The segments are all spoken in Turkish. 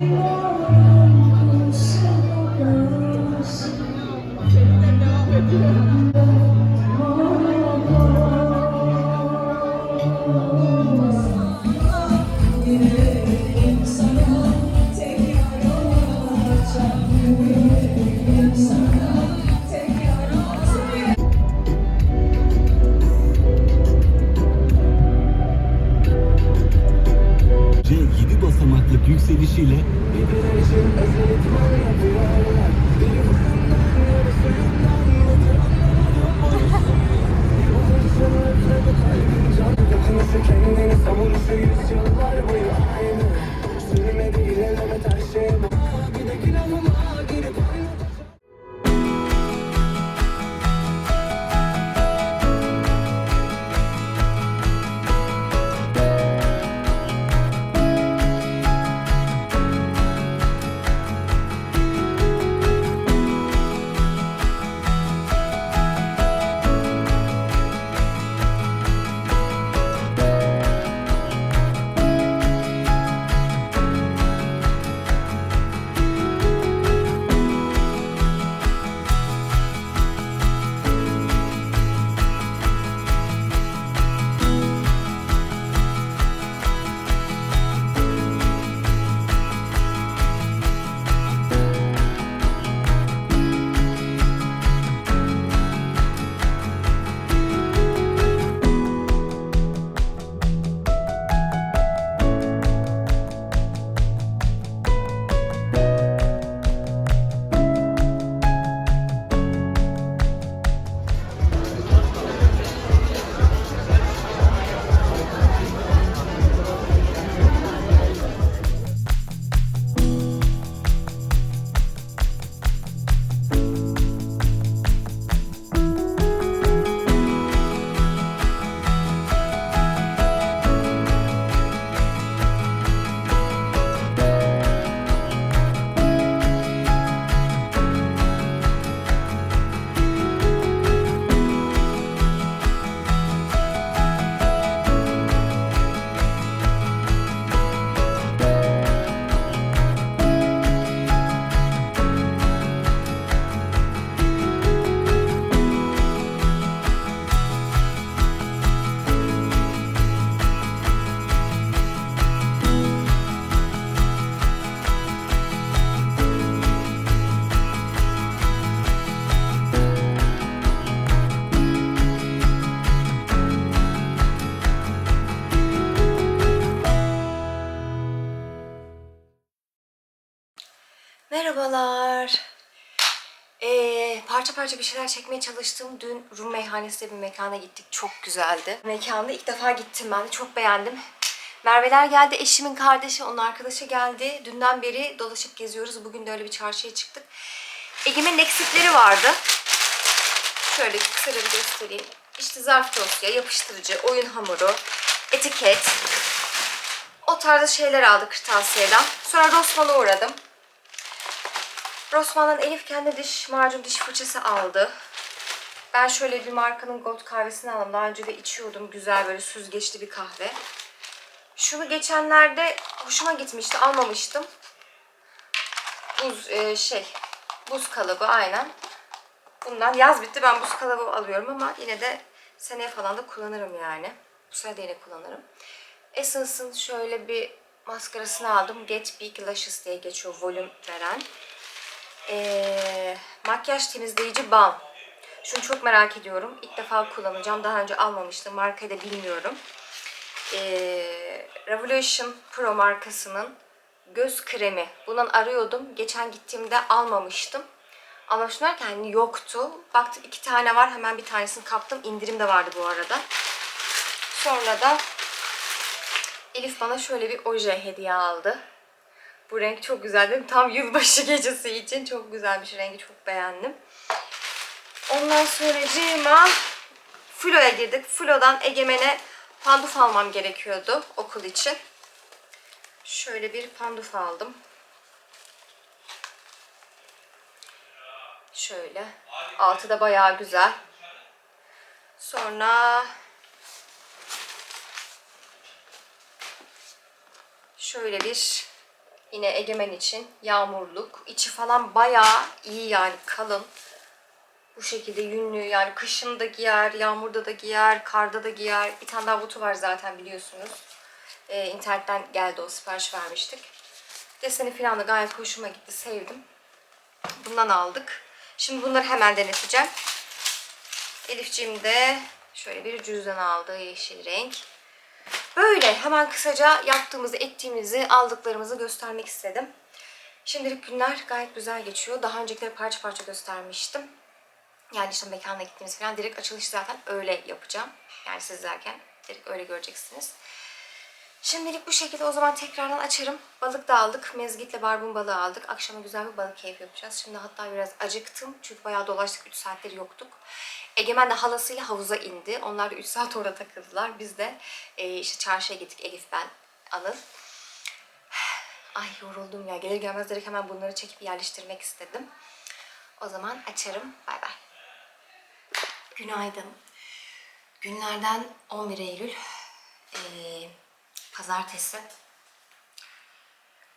我。Parça bir şeyler çekmeye çalıştım. Dün Rum meyhanesinde bir mekana gittik. Çok güzeldi. Mekanda ilk defa gittim ben de. Çok beğendim. Merveler geldi. Eşimin kardeşi, onun arkadaşı geldi. Dünden beri dolaşıp geziyoruz. Bugün de öyle bir çarşıya çıktık. Egemen'in eksikleri vardı. Şöyle kısaca bir göstereyim. İşte zarf dosya, yapıştırıcı, oyun hamuru, etiket. O tarzda şeyler aldık kırtasiyeden. Sonra Rossmann'a uğradım. Rossmann'dan Elif kendi diş macun diş fırçası aldı. Ben şöyle bir markanın gold kahvesini aldım. Daha önce de içiyordum. Güzel böyle süzgeçli bir kahve. Şunu geçenlerde hoşuma gitmişti. Almamıştım. Buz e, şey buz kalıbı aynen. Bundan yaz bitti. Ben buz kalıbı alıyorum ama yine de seneye falan da kullanırım yani. Bu sene de yine kullanırım. Essence'ın şöyle bir maskarasını aldım. Get Big Lashes diye geçiyor. Volüm veren. Ee, makyaj temizleyici balm. Şunu çok merak ediyorum. İlk defa kullanacağım. Daha önce almamıştım. Markayı da bilmiyorum. Ee, Revolution Pro markasının göz kremi. Bundan arıyordum. Geçen gittiğimde almamıştım. Ama derken hani yoktu. Baktım iki tane var. Hemen bir tanesini kaptım. İndirim de vardı bu arada. Sonra da Elif bana şöyle bir oje hediye aldı. Bu renk çok güzel mi? Tam yılbaşı gecesi için çok güzelmiş rengi çok beğendim. Ondan sonra Cima Flo'ya girdik. Flo'dan Egemen'e panduf almam gerekiyordu okul için. Şöyle bir panduf aldım. Şöyle. Altı da bayağı güzel. Sonra şöyle bir Yine Egemen için yağmurluk. İçi falan bayağı iyi yani kalın. Bu şekilde yünlü yani kışın da giyer, yağmurda da giyer, karda da giyer. Bir tane daha botu var zaten biliyorsunuz. Ee, internetten geldi o sipariş vermiştik. Deseni falan da gayet hoşuma gitti, sevdim. Bundan aldık. Şimdi bunları hemen deneteceğim. Elifciğim de şöyle bir cüzdan aldı yeşil renk. Böyle hemen kısaca yaptığımızı, ettiğimizi, aldıklarımızı göstermek istedim. Şimdilik günler gayet güzel geçiyor. Daha öncekileri parça parça göstermiştim. Yani işte mekana gittiğimiz falan direkt açılış zaten öyle yapacağım. Yani siz izlerken direkt öyle göreceksiniz. Şimdilik bu şekilde o zaman tekrardan açarım. Balık da aldık. Mezgitle barbun balığı aldık. Akşama güzel bir balık keyfi yapacağız. Şimdi hatta biraz acıktım. Çünkü bayağı dolaştık. 3 saattir yoktuk. Egemen de halasıyla havuza indi. Onlar da 3 saat orada takıldılar. Biz de e, işte çarşıya gittik. Elif, ben, Anıl. Ay yoruldum ya. Gelir gelmez direkt hemen bunları çekip yerleştirmek istedim. O zaman açarım. Bay bay. Günaydın. Günlerden 11 Eylül. Ee, pazartesi.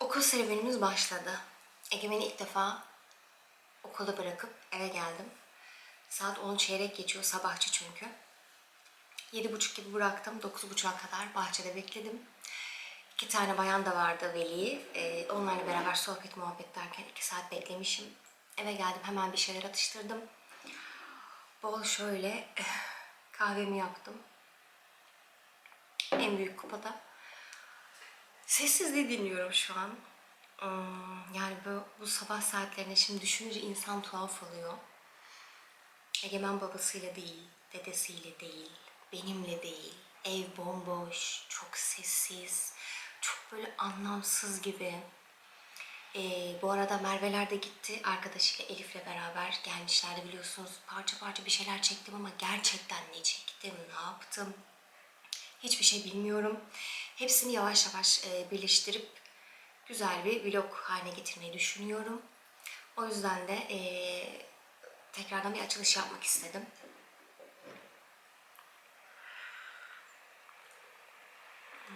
Okul serüvenimiz başladı. Egemen'i ilk defa okula bırakıp eve geldim. Saat 10 çeyrek geçiyor. Sabahçı çünkü. Yedi buçuk gibi bıraktım. Dokuz buçuğa kadar bahçede bekledim. İki tane bayan da vardı veli. Ee, onlarla beraber sohbet muhabbet derken iki saat beklemişim. Eve geldim hemen bir şeyler atıştırdım. Bol şöyle kahvemi yaptım. En büyük kupada. Sessizliği dinliyorum şu an. Hmm, Yani bu, bu sabah saatlerinde şimdi düşününce insan tuhaf oluyor. Egemen babasıyla değil, dedesiyle değil, benimle değil. Ev bomboş, çok sessiz, çok böyle anlamsız gibi. Ee, bu arada Merve'ler de gitti. Arkadaşıyla Elif'le beraber gelmişlerdi biliyorsunuz. Parça parça bir şeyler çektim ama gerçekten ne çektim, ne yaptım hiçbir şey bilmiyorum. Hepsini yavaş yavaş e, birleştirip güzel bir vlog haline getirmeyi düşünüyorum. O yüzden de e, tekrardan bir açılış yapmak istedim.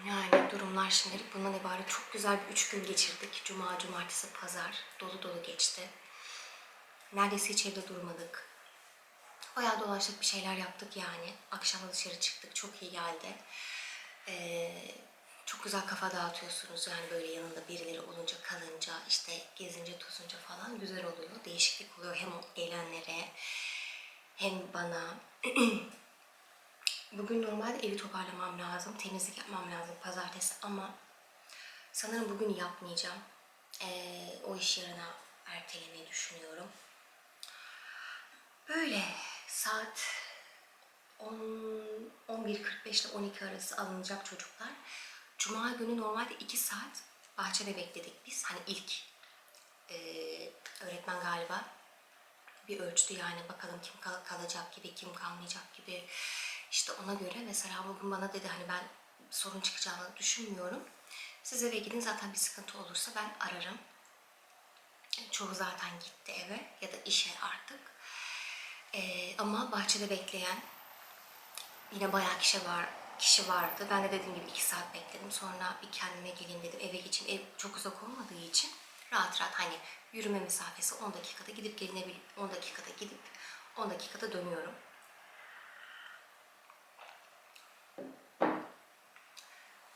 Yani durumlar şimdilik bundan ibaret. Çok güzel bir üç gün geçirdik. Cuma, cumartesi, pazar dolu dolu geçti. Neredeyse hiç evde durmadık. Bayağı dolaştık bir şeyler yaptık yani. Akşam dışarı çıktık. Çok iyi geldi. Ee, çok güzel kafa dağıtıyorsunuz yani böyle yanında birileri olunca kalınca işte gezince tozunca falan güzel oluyor. Değişiklik oluyor hem o gelenlere hem bana. Bugün normalde evi toparlamam lazım, temizlik yapmam lazım pazartesi ama sanırım bugün yapmayacağım. Ee, o iş yarına ertelemeyi düşünüyorum. Böyle saat 10 11.45 ile 12 arası alınacak çocuklar. Cuma günü normalde 2 saat bahçede bekledik biz. Hani ilk e, öğretmen galiba bir ölçtü yani bakalım kim kal- kalacak gibi, kim kalmayacak gibi. İşte ona göre mesela bugün bana dedi hani ben sorun çıkacağını düşünmüyorum. Siz eve gidin zaten bir sıkıntı olursa ben ararım. Çoğu zaten gitti eve ya da işe artık. Ee, ama bahçede bekleyen yine bayağı kişi var kişi vardı. Ben de dediğim gibi iki saat bekledim. Sonra bir kendime geleyim dedim. Eve geçeyim. Ev çok uzak olmadığı için rahat rahat hani yürüme mesafesi 10 dakikada gidip gelinebilir. 10 dakikada gidip 10 dakikada dönüyorum.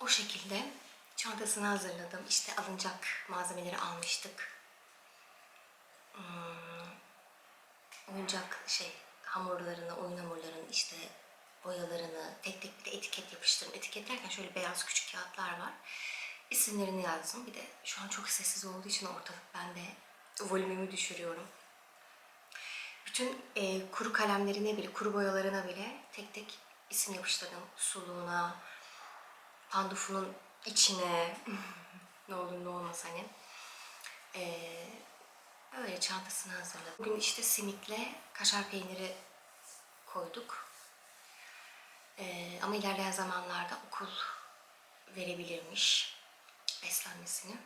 O şekilde çantasını hazırladım. İşte alınacak malzemeleri almıştık. Hmm, oyuncak şey hamurlarını, oyun hamurlarını işte boyalarını tek tek de etiket yapıştırdım. Etiket derken şöyle beyaz küçük kağıtlar var. İsimlerini yazdım. Bir de şu an çok sessiz olduğu için ortalık ben de volümümü düşürüyorum. Bütün e, kuru kalemlerine bile, kuru boyalarına bile tek tek isim yapıştırdım. Suluğuna, pandufunun içine, ne olur ne olmaz hani. Ee, öyle çantasını hazırladım. Bugün işte simitle kaşar peyniri koyduk. Ee, ama ilerleyen zamanlarda okul verebilirmiş beslenmesini.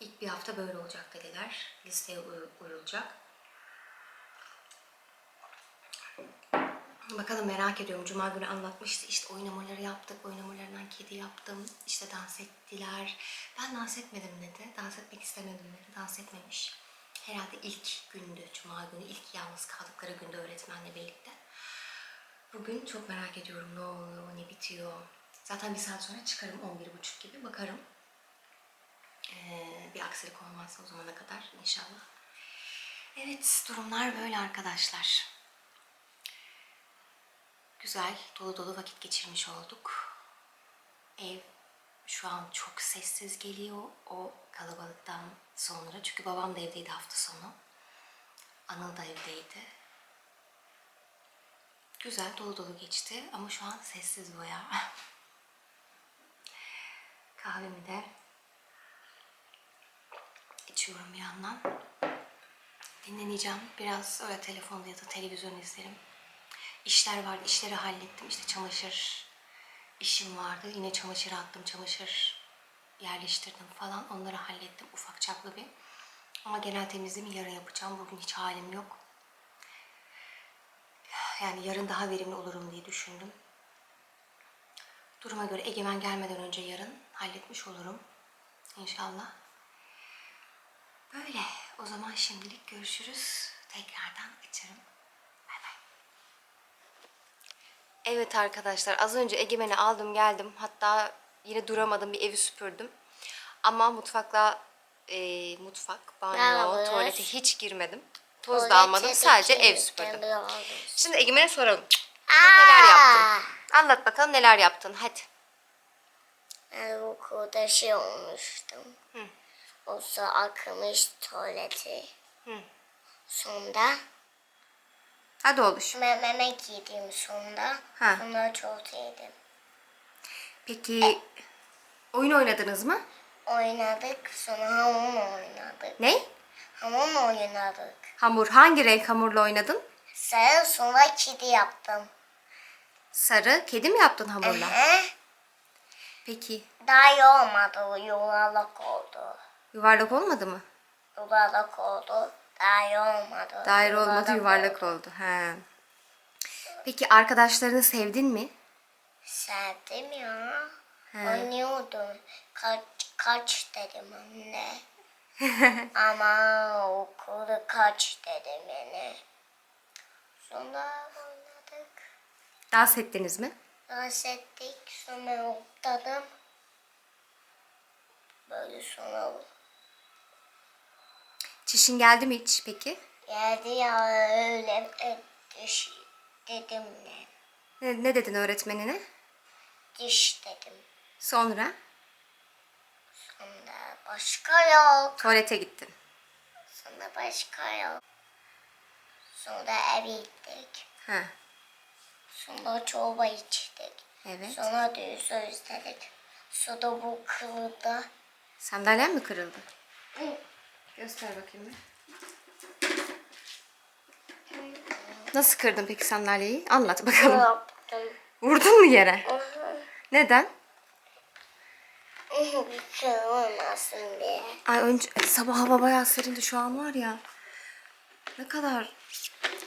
İlk bir hafta böyle olacak dediler. Listeye uy- uyulacak. Bakalım merak ediyorum. Cuma günü anlatmıştı. İşte oyun hamurları yaptık. Oyun hamurlarından kedi yaptım. İşte dans ettiler. Ben dans etmedim dedi. Dans etmek istemedim dedi. Dans etmemiş. Herhalde ilk gündü, cuma günü ilk yalnız kaldıkları günde öğretmenle birlikte. Bugün çok merak ediyorum ne oluyor, ne bitiyor. Zaten bir saat sonra çıkarım 11.30 gibi bakarım. Ee, bir aksilik olmazsa o zamana kadar inşallah. Evet durumlar böyle arkadaşlar. Güzel dolu dolu vakit geçirmiş olduk. Ev şu an çok sessiz geliyor o kalabalıktan sonra. Çünkü babam da evdeydi hafta sonu. Anıl da evdeydi. Güzel dolu dolu geçti ama şu an sessiz baya. Kahvemi de içiyorum bir yandan. Dinleneceğim. Biraz öyle telefonda ya da televizyon izlerim. İşler vardı. işleri hallettim. İşte çamaşır işim vardı. Yine çamaşır attım. Çamaşır yerleştirdim falan. Onları hallettim. Ufak çaplı bir. Ama genel temizliğimi yarın yapacağım. Bugün hiç halim yok. Yani yarın daha verimli olurum diye düşündüm. Duruma göre Egemen gelmeden önce yarın halletmiş olurum. İnşallah. Böyle. O zaman şimdilik görüşürüz. Tekrardan açarım. Bay bay. Evet arkadaşlar az önce Egemen'i aldım geldim. Hatta yine duramadım bir evi süpürdüm. Ama mutfakla e, mutfak, banyo, Merhabalar. tuvalete hiç girmedim. Toz da almadım. de Sadece ev süpürdüm. Şimdi Egemen'e soralım. Neler yaptın? Anlat bakalım neler yaptın. Hadi. Ben okulda şey olmuştum. O su akmış tuvaleti. Sonra Hadi oluş. ben yemek yedim sonra. Ha. Sonra çok yedim. Peki oyun oynadınız mı? Oynadık sonra hamur oynadık. Ne? Hamur oynadık. Hamur. Hangi renk hamurla oynadın? Sen sonra kedi yaptım. Sarı. Kedi mi yaptın hamurla? Hı? Peki. Daha iyi olmadı. Yuvarlak oldu. Yuvarlak olmadı mı? Yuvarlak oldu. İyi olmadı. Daire olmadı yuvarlak oldu. He. Peki arkadaşlarını sevdin mi? Sevdim ya. He. Oynuyordum. Kaç, kaç dedim anne. Ama okulu kaç dedim yani. Sonra oynadık. Dans ettiniz mi? Dans ettik. Sonra okladım. Böyle sonra Çişin geldi mi hiç peki? geldi ya öyle diş dedim ne? Ne, ne dedin öğretmenine? Diş dedim. Sonra Sonra başka yok. tuvalete gittin. Sonra başka yok. Sonra eve gittik. Ha. Sonra çorba içtik. Evet. Sonra düğüsü izledik. Sonra bu kırıldı. Sandalyen mi kırıldı? Göster bakayım bir. Nasıl kırdın peki sandalyeyi? Anlat bakalım. yaptım? Vurdun mu yere? Neden? Diye. Ay önce sabah hava bayağı serindi şu an var ya. Ne kadar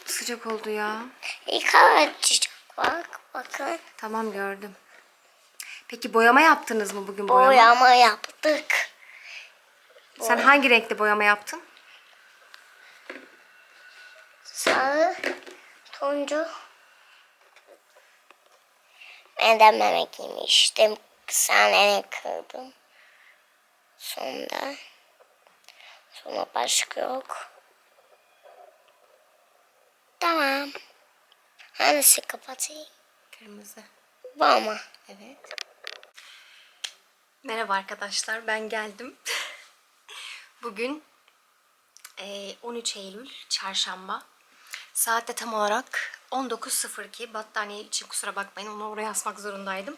sıcak oldu ya. Yıkama çocuk bak bakın. Tamam gördüm. Peki boyama yaptınız mı bugün boyama? Boyama yaptık. Sen hangi renkli boyama yaptın? Sarı, turuncu. Ben de memek yemiştim. Sana kırdım. Sonra sonra başka yok. Tamam. Hangisi kapatayım? Kırmızı. Bu ama. Evet. Merhaba arkadaşlar, ben geldim. Bugün eee, 13 Eylül Çarşamba. Saatte tam olarak 19.02. Battaniye için kusura bakmayın, onu oraya asmak zorundaydım.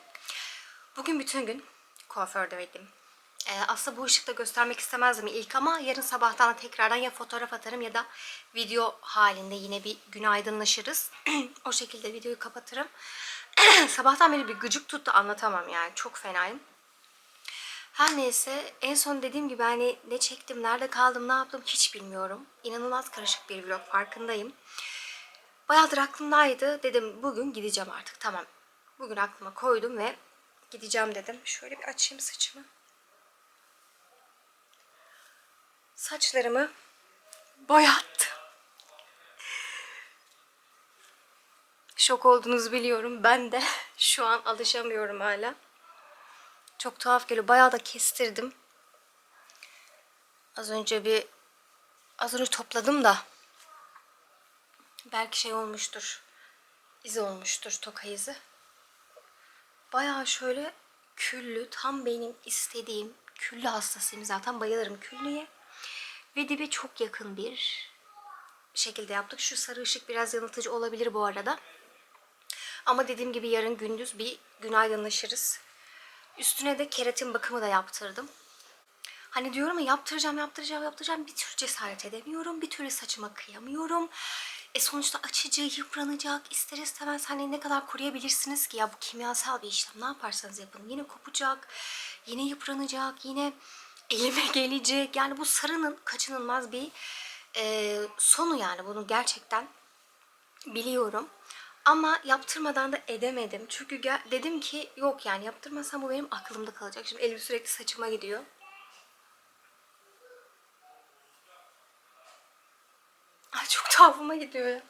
Bugün bütün gün kuafördeydim. Eee aslında bu ışıkta göstermek istemezdim ilk ama yarın sabahtan da tekrardan ya fotoğraf atarım ya da video halinde yine bir gün aydınlaşırız. o şekilde videoyu kapatırım. Sabahtan beri bir gıcık tuttu anlatamam yani çok fenayım. Her neyse en son dediğim gibi hani ne çektim, nerede kaldım, ne yaptım hiç bilmiyorum. İnanılmaz karışık bir vlog farkındayım. Bayağıdır aklımdaydı. Dedim bugün gideceğim artık tamam. Bugün aklıma koydum ve gideceğim dedim. Şöyle bir açayım saçımı. Saçlarımı boyattım. Şok olduğunuzu biliyorum. Ben de şu an alışamıyorum hala. Çok tuhaf geliyor. Bayağı da kestirdim. Az önce bir az önce topladım da belki şey olmuştur. İzi olmuştur toka izi. Bayağı şöyle küllü tam benim istediğim küllü hastasıyım zaten bayılırım küllüye. Ve dibe çok yakın bir şekilde yaptık. Şu sarı ışık biraz yanıltıcı olabilir bu arada. Ama dediğim gibi yarın gündüz bir gün aydınlaşırız. Üstüne de keratin bakımı da yaptırdım. Hani diyorum ya yaptıracağım, yaptıracağım, yaptıracağım. Bir türlü cesaret edemiyorum. Bir türlü saçıma kıyamıyorum. E sonuçta açıcı, yıpranacak. İster istemez hani ne kadar koruyabilirsiniz ki? Ya bu kimyasal bir işlem. Ne yaparsanız yapın. Yine kopacak, yine yıpranacak, yine elime gelecek. Yani bu sarının kaçınılmaz bir e, sonu yani. Bunu gerçekten biliyorum. Ama yaptırmadan da edemedim. Çünkü dedim ki yok yani yaptırmasam bu benim aklımda kalacak. Şimdi elim sürekli saçıma gidiyor. Çok tuhafıma gidiyor ya.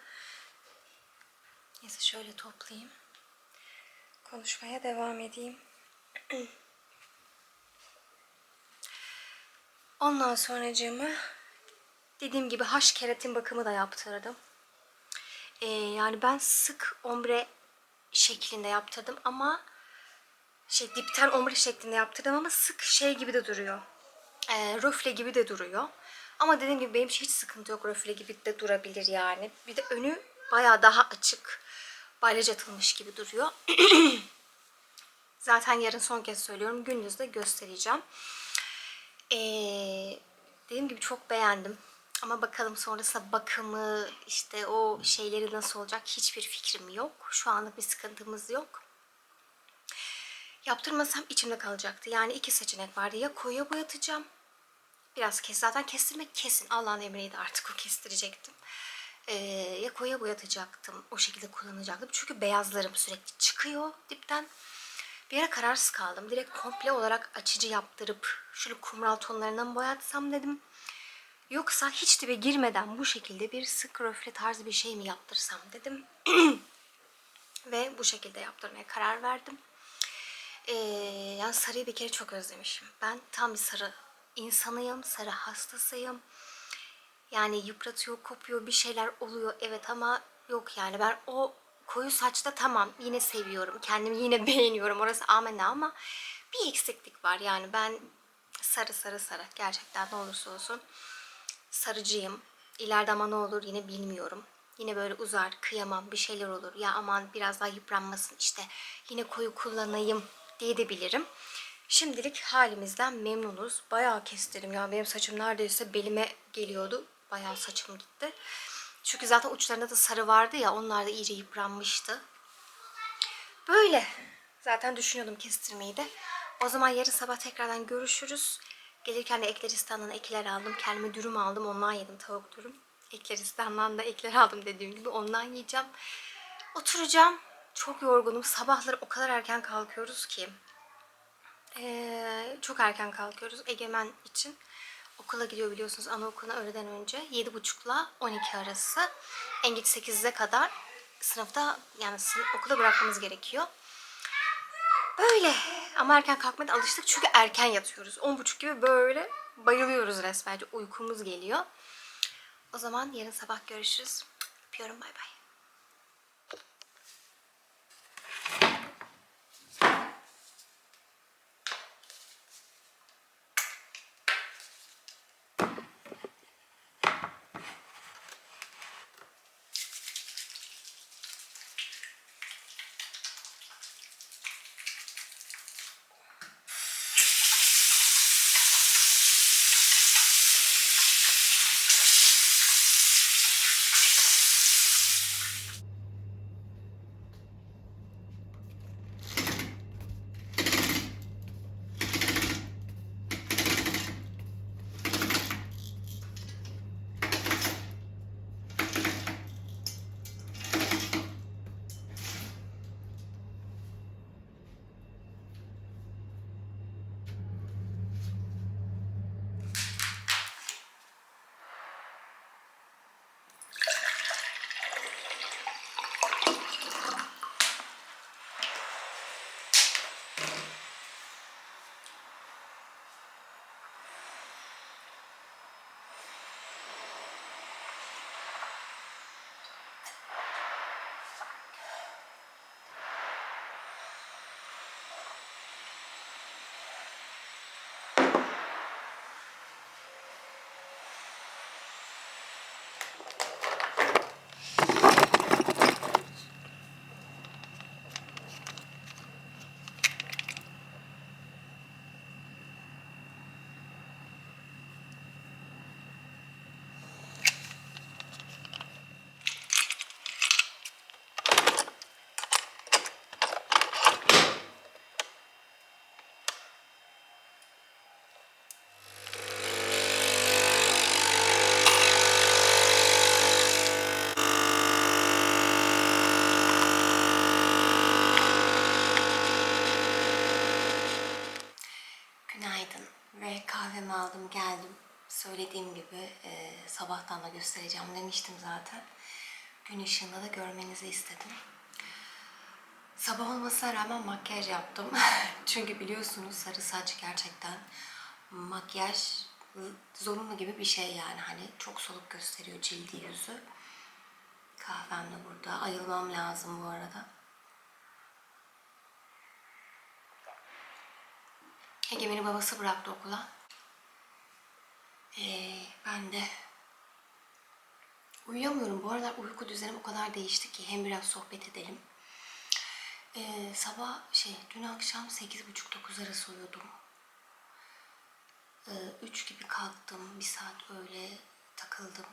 Neyse şöyle toplayayım. Konuşmaya devam edeyim. Ondan sonracığımı dediğim gibi haş keratin bakımı da yaptırdım. Ee, yani ben sık ombre şeklinde yaptırdım ama şey dipten ombre şeklinde yaptırdım ama sık şey gibi de duruyor. Ee, röfle gibi de duruyor. Ama dediğim gibi benim hiç sıkıntı yok. Röfle gibi de durabilir yani. Bir de önü bayağı daha açık. Balyaj atılmış gibi duruyor. Zaten yarın son kez söylüyorum. Gündüz göstereceğim. Ee, dediğim gibi çok beğendim. Ama bakalım sonrasında bakımı, işte o şeyleri nasıl olacak hiçbir fikrim yok. Şu anlık bir sıkıntımız yok. Yaptırmasam içimde kalacaktı. Yani iki seçenek vardı. Ya koyuya boyatacağım. Biraz kes. Zaten kestirmek kesin. Allah'ın emriydi artık o kestirecektim. Ee, ya koya boyatacaktım. O şekilde kullanacaktım. Çünkü beyazlarım sürekli çıkıyor dipten. Bir ara kararsız kaldım. Direkt komple olarak açıcı yaptırıp şöyle kumral tonlarından boyatsam dedim. Yoksa hiç dibe girmeden bu şekilde bir sık röfle tarzı bir şey mi yaptırsam dedim. Ve bu şekilde yaptırmaya karar verdim. Ee, yani sarıyı bir kere çok özlemişim. Ben tam bir sarı insanıyım, sarı hastasıyım. Yani yıpratıyor, kopuyor, bir şeyler oluyor evet ama yok yani ben o koyu saçta tamam yine seviyorum. Kendimi yine beğeniyorum. Orası amenna ama bir eksiklik var. Yani ben sarı sarı sarı gerçekten ne olursa olsun sarıcıyım. İleride ama ne olur yine bilmiyorum. Yine böyle uzar, kıyamam, bir şeyler olur. Ya aman biraz daha yıpranmasın işte yine koyu kullanayım diye de bilirim. Şimdilik halimizden memnunuz. Bayağı kestirdim ya. Benim saçım neredeyse belime geliyordu. Bayağı saçım gitti. Çünkü zaten uçlarında da sarı vardı ya. Onlar da iyice yıpranmıştı. Böyle. Zaten düşünüyordum kestirmeyi de. O zaman yarın sabah tekrardan görüşürüz. Gelirken de Ekleristan'dan ekler aldım. Kendime dürüm aldım. Ondan yedim tavuk dürüm. Ekleristan'dan da ekler aldım dediğim gibi. Ondan yiyeceğim. Oturacağım. Çok yorgunum. Sabahları o kadar erken kalkıyoruz ki. Ee, çok erken kalkıyoruz Egemen için. Okula gidiyor biliyorsunuz anaokuluna öğleden önce. 7.30'la 12 arası. En geç 8'e kadar sınıfta yani sınıf, okula bırakmamız gerekiyor. Böyle. Ama erken kalkmaya alıştık çünkü erken yatıyoruz. 10.30 gibi böyle bayılıyoruz resmen. Uykumuz geliyor. O zaman yarın sabah görüşürüz. Öpüyorum bay bay. Aldım geldim. Söylediğim gibi e, sabahtan da göstereceğim demiştim zaten. Gün ışığında da görmenizi istedim. Sabah olmasına rağmen makyaj yaptım. Çünkü biliyorsunuz sarı saç gerçekten makyaj zorunlu gibi bir şey yani. Hani çok soluk gösteriyor cildi yüzü. Kahvem de burada. Ayılmam lazım bu arada. Egemen'i babası bıraktı okula. Ee, ben de uyuyamıyorum. Bu aralar uyku düzenim o kadar değişti ki hem biraz sohbet edelim. Ee, sabah şey dün akşam 8.30-9 arası uyudum. Ee, 3 gibi kalktım. Bir saat öyle takıldım.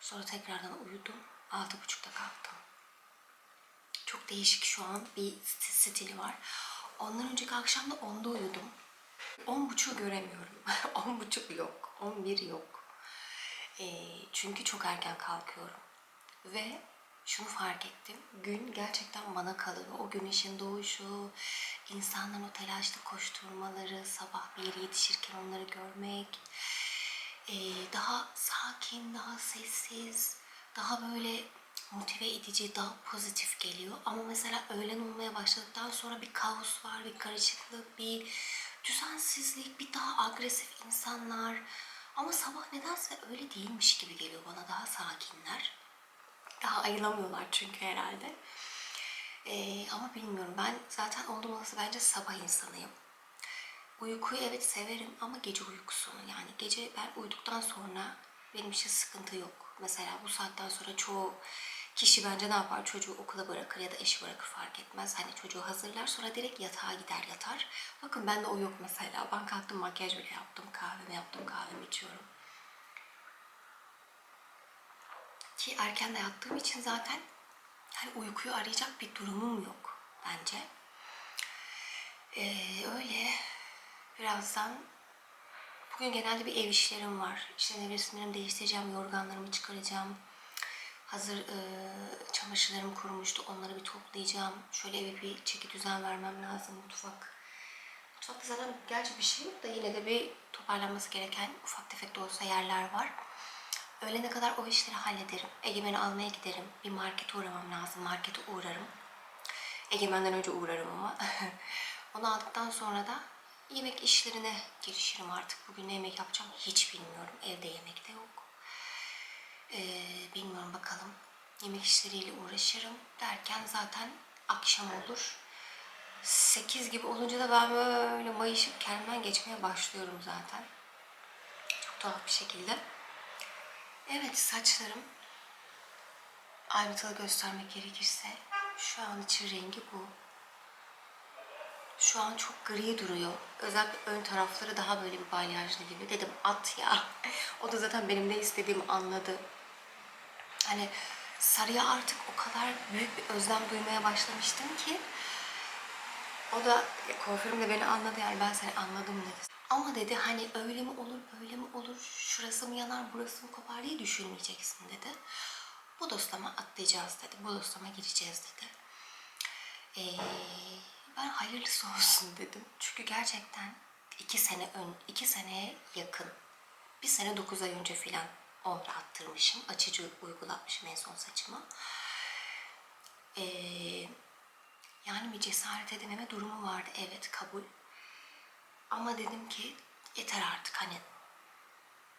Sonra tekrardan uyudum. 6.30'da kalktım. Çok değişik şu an bir st- stili var. Ondan önceki akşam da 10'da uyudum. 10.30'u göremiyorum. 10.30 yok. 11 yok. Ee, çünkü çok erken kalkıyorum. Ve şunu fark ettim. Gün gerçekten bana kalıyor. O güneşin doğuşu, insanların o telaşlı koşturmaları, sabah bir yere yetişirken onları görmek, ee, daha sakin, daha sessiz, daha böyle motive edici, daha pozitif geliyor. Ama mesela öğlen olmaya başladıktan sonra bir kaos var, bir karışıklık, bir düzensizlik, bir daha agresif insanlar. Ama sabah nedense öyle değilmiş gibi geliyor bana. Daha sakinler. Daha ayılamıyorlar çünkü herhalde. Ee, ama bilmiyorum. Ben zaten oldum olası bence sabah insanıyım. Uykuyu evet severim ama gece uykusunu. Yani gece ben uyuduktan sonra benim için sıkıntı yok. Mesela bu saatten sonra çoğu kişi bence ne yapar? Çocuğu okula bırakır ya da eşi bırakır fark etmez. Hani çocuğu hazırlar sonra direkt yatağa gider yatar. Bakın bende o yok mesela. Ben kalktım makyaj bile yaptım. Kahvemi yaptım. Kahvemi içiyorum. Ki erken de yattığım için zaten hani uykuyu arayacak bir durumum yok bence. Ee, öyle birazdan bugün genelde bir ev işlerim var. İşte nevresimlerimi değiştireceğim, yorganlarımı çıkaracağım. Hazır e, çamaşırlarım kurumuştu. Onları bir toplayacağım. Şöyle eve bir çeki düzen vermem lazım mutfak. Mutfakta zaten gerçi bir şey yok da yine de bir toparlanması gereken ufak tefek de olsa yerler var. Öğlene kadar o işleri hallederim. Egemen'i almaya giderim. Bir markete uğramam lazım. Markete uğrarım. Egemen'den önce uğrarım ama. Onu aldıktan sonra da yemek işlerine girişirim artık. Bugün ne yemek yapacağım hiç bilmiyorum. Evde yemek de yok. Ee, bilmiyorum bakalım. Yemek işleriyle uğraşırım derken zaten akşam olur. 8 gibi olunca da ben böyle mayışıp kendimden geçmeye başlıyorum zaten. Çok tuhaf bir şekilde. Evet saçlarım ayrıntılı göstermek gerekirse şu an için rengi bu. Şu an çok gri duruyor. Özellikle ön tarafları daha böyle bir balyajlı gibi. Dedim at ya. O da zaten benim ne istediğimi anladı. Hani sarıya artık o kadar büyük bir özlem duymaya başlamıştım ki o da kuaförüm de beni anladı yani ben seni anladım dedi. Ama dedi hani öyle mi olur böyle mi olur şurası mı yanar burası mı kopar diye düşünmeyeceksin dedi. Bu dostlama atlayacağız dedi. Bu dostlama gireceğiz dedi. Ee, ben hayırlısı olsun dedim. Çünkü gerçekten iki sene ön, iki seneye yakın. Bir sene dokuz ay önce filan omre attırmışım. Açıcı uygulatmışım en son saçıma. Ee, yani bir cesaret edememe durumu vardı. Evet kabul. Ama dedim ki yeter artık hani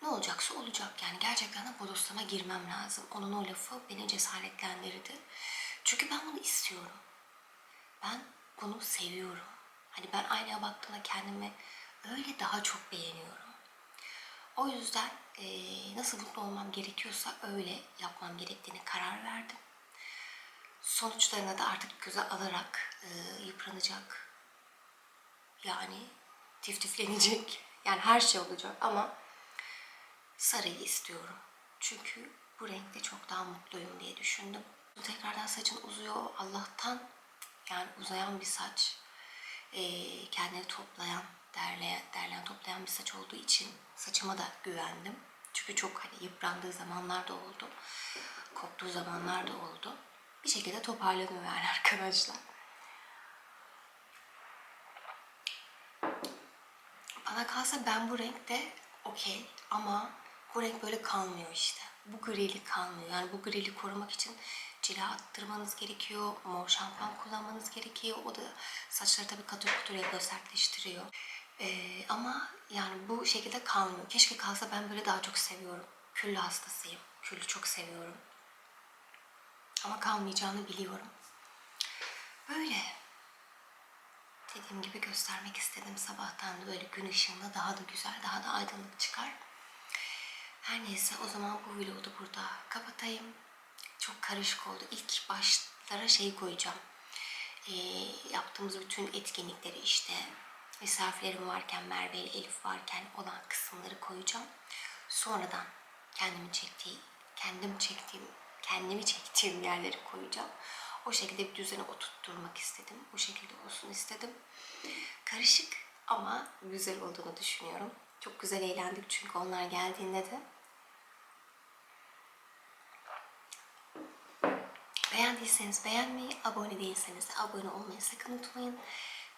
ne olacaksa olacak yani gerçekten de bodoslama girmem lazım. Onun o lafı beni cesaretlendirdi. Çünkü ben bunu istiyorum. Ben bunu seviyorum. Hani ben aynaya baktığımda kendimi öyle daha çok beğeniyorum. O yüzden eee, nasıl mutlu olmam gerekiyorsa öyle yapmam gerektiğini karar verdim. Sonuçlarına da artık göze alarak eee, yıpranacak. Yani tiftiflenecek. Yani her şey olacak ama sarıyı istiyorum. Çünkü bu renkte çok daha mutluyum diye düşündüm. Tekrardan saçın uzuyor Allah'tan. Yani uzayan bir saç. Ee, kendini toplayan, derleyen, derleyen toplayan bir saç olduğu için saçıma da güvendim. Çünkü çok hani yıprandığı zamanlar da oldu. Koptuğu zamanlar da oldu. Bir şekilde toparlanıyor yani arkadaşlar. Bana kalsa ben bu renkte okey ama bu renk böyle kalmıyor işte. Bu grilik kalmıyor. Yani bu grili korumak için cila attırmanız gerekiyor. Mor şampuan kullanmanız gerekiyor. O da saçları tabii katır kutur yapıyor, sertleştiriyor. Ee, ama yani bu şekilde kalmıyor. Keşke kalsa ben böyle daha çok seviyorum. Küllü hastasıyım. Küllü çok seviyorum. Ama kalmayacağını biliyorum. Böyle. Dediğim gibi göstermek istedim sabahtan böyle gün ışığında daha da güzel, daha da aydınlık çıkar. Her neyse o zaman bu vlogu da burada kapatayım. Çok karışık oldu. İlk başlara şey koyacağım. Ee, yaptığımız bütün etkinlikleri işte misafirlerim varken, Merve ile Elif varken olan kısımları koyacağım. Sonradan kendimi çektiği, kendim çektiğim, kendimi çektiğim yerleri koyacağım. O şekilde bir düzene oturtturmak istedim. O şekilde olsun istedim. Karışık ama güzel olduğunu düşünüyorum. Çok güzel eğlendik çünkü onlar geldiğinde de. Beğendiyseniz beğenmeyi, abone değilseniz de abone olmayı sakın unutmayın.